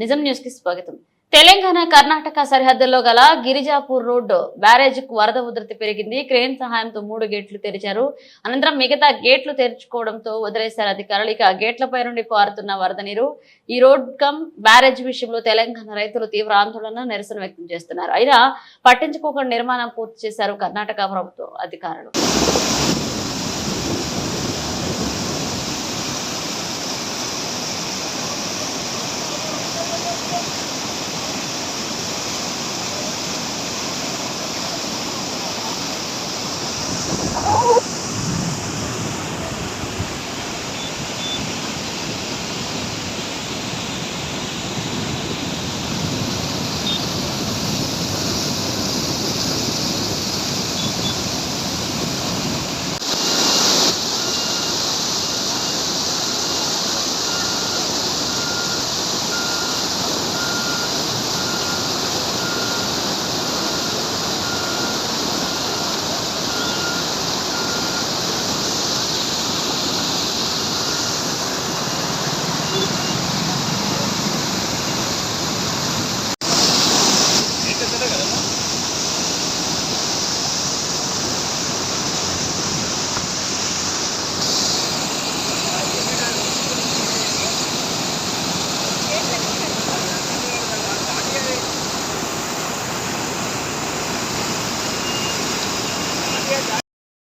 నిజం న్యూస్కి స్వాగతం. తెలంగాణ కర్ణాటక సరిహద్దుల్లో గల గిరిజాపూర్ రోడ్డు బ్యారేజ్కు వరద ఉధృతి పెరిగింది. క్రేన్ సహాయంతో మూడు గేట్లు తెరిచారు. అనంతరం మిగతా గేట్లు తెరుచుకోవడంతో వదిలేశారు అధికారులు. ఇక గేట్లపై నుండి పారుతున్న వరద నీరు ఈ రోడ్ కమ్ బ్యారేజ్ విషయంలో తెలంగాణ రైతులు తీవ్ర ఆందోళన నిరసన వ్యక్తం చేస్తున్నారు. అయినా పట్టించుకోకుండా నిర్మాణం పూర్తి చేశారు కర్ణాటక ప్రభుత్వ అధికారులు.